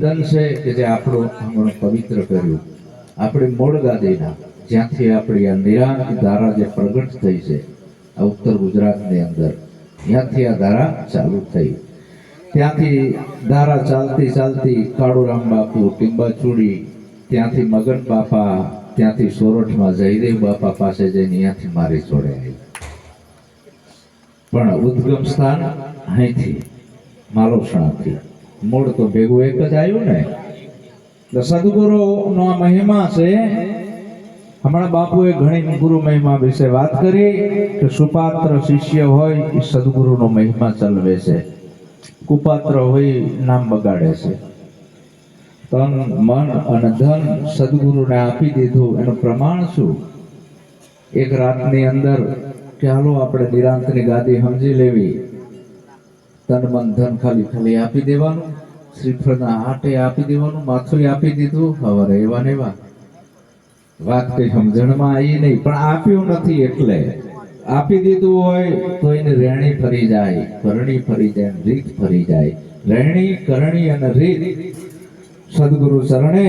ધન છે કે જે આપણું હમણાં પવિત્ર કર્યું. આપણી મૂળ ગાદીના, જ્યાંથી આપણી આ નિરાંત ધારા જે પ્રગટ થઈ છે, આ ઉત્તર ગુજરાતની અંદર, ત્યાંથી આ ધારા ચાલુ થઈ. ત્યાંથી ધારા ચાલતી ચાલતી કાળુરામ બાપુ ટીંબાચૂડી ત્યાંથી મગન બાપા, ત્યાંથી સોરઠમાં જયદેવ બાપા પાસે જઈને ત્યાંથી મારી જોડે આવી. પણ ઉદ્ગમ સ્થાન અહીંથી, માલોસણાથી. મૂળ તો ભેગું એક જ આવ્યું ને. એટલે સદગુરુનો આ મહિમા છે. હમણાં બાપુએ ઘણી ગુરુ મહિમા વિશે વાત કરી કે સુપાત્ર શિષ્ય હોય એ સદગુરુનો મહિમા ચલવે છે. કુપાત્ર હોય નામ બગાડે છે. તન, મન અને ધન સદગુરુને આપી દીધું. એનું પ્રમાણ શું? એક રાતની અંદર કે હાલો આપણે નિરાંતની ગાદી સમજી લેવી. તન મન ધન ખાલી ખાલી આપી દેવાનું, શ્રીફળના આટે આપી દેવાનું, માથું આપી દીધું હવે એવા ને એવા. વાત કઈ સમજણમાં આવી નહીં, પણ આપ્યું નથી એટલે. આપી દીધું હોય તો એને રેણી ફરી જાય, કરણી ફરી જાય રીત ફરી જાય. રેણી, કરણી અને રીત સદગુરુ ચરણે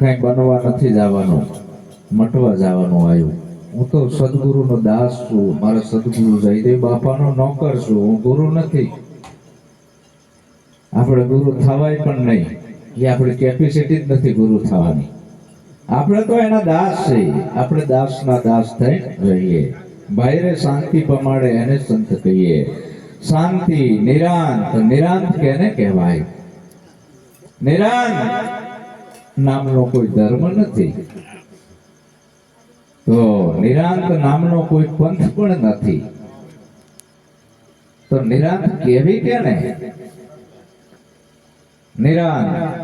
કઈ બનવા નથી જવાનું, મટવા જવાનું આવ્યું. હું તો સદગુરુનો દાસ છું, મારા સદગુરુ જયદેવ બાપાનો નોકર છું, હું ગુરુ નથી. આપણે ગુરુ થવાય પણ નહીં. એ આપણી કેપેસિટી જ નથી ગુરુ થવાની. આપણે તો એના દાસ છે, આપણે દાસના દાસ થઈ રહીએ. ભાઈરે શાંતિ પમાડે એને સંત કહીએ. શાંતિ, નિરાંત નિરાંત કેને કહેવાય? નિરાંત નામનો કોઈ ધર્મ નથી. તો નિરાંત નામનો કોઈ પંથ પણ નથી. તો નિરાંત કેવી કેને? નિરાંત.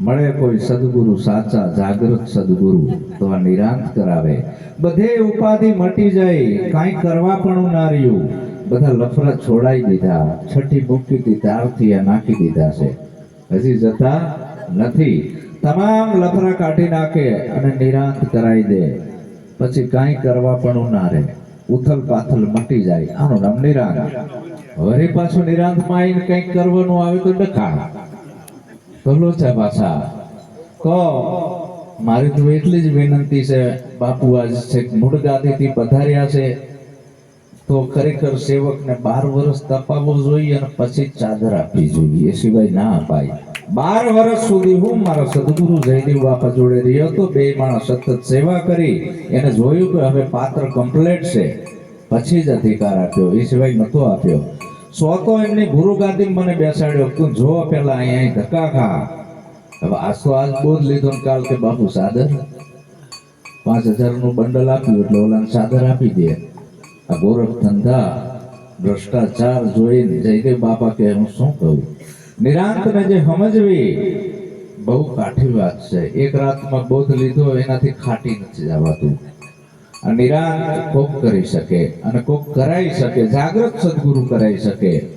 મળે કોઈ સદગુરુ સાચા, જાગૃત સદગુરુ, તો આ નિરાંત કરાવે. બધે ઉપાધિ મટી જાય, કાંઈ કરવા પણ ના રહ્યું. બધા લફરા છોડાઈ દીધા, છઠ્ઠી મૂકી દીધા ત્યારથી આ નાખી દીધા છે. હજી જતા નથી. તમામ લફરા કાઢી નાખે અને નિરાંત કરાવી દે. પછી કાંઈ કરવા પણ ના રહે. ઉથલ પાથલ મટી જાય. આનું નામ નિરાંત. વળી પાછું નિરાંતમાં આવીને કંઈક કરવાનું આવે તો ડખા ભલો છે પાછા. કહો, મારી તો એટલી જ વિનંતી છે, બાપુ આજ છે મૂળ ગાદીથી પધાર્યા છે. તો ખરેખર સેવકને બાર વર્ષ તપાવવું જોઈએ અને પછી ચાદર આપવી જોઈએ. એ સિવાય ના અપાય. બાર વર્ષ સુધી હું મારા સદગુરુ જયદેવ બાપા જોડે રહ્યો હતો. બે માણસ સતત સેવા કરી. એને જોયું કે હવે પાત્ર કમ્પ્લેટ છે. પછી જ અધિકાર આપ્યો. એ સિવાય નહોતો આપ્યો. સો તો એમની ગુરુ ગાદી મને બેસાડ્યો તું જો પેલા અહીંયા અહીં ધક્કા ખા. હવે તો આજ બોધ લીધો કાલ કે બાપુ સાદર. પાંચ હજારનું બંડલ આપ્યું એટલે ઓલાને સાદર આપી દે. આ ગોરખ ધંધા, ભ્રષ્ટાચાર જોઈને જયદેવ બાપા કે હું શું કહું? નિરાંતને જે સમજવી, બહુ કાઠી વાત છે. એક રાતમાં બોધ લીધો, એનાથી ખાટી નથી જવાતું. નિરાંત કોક કરી શકે અને કોક કરાવી શકે જાગૃત સદગુરુ કરાઈ શકે.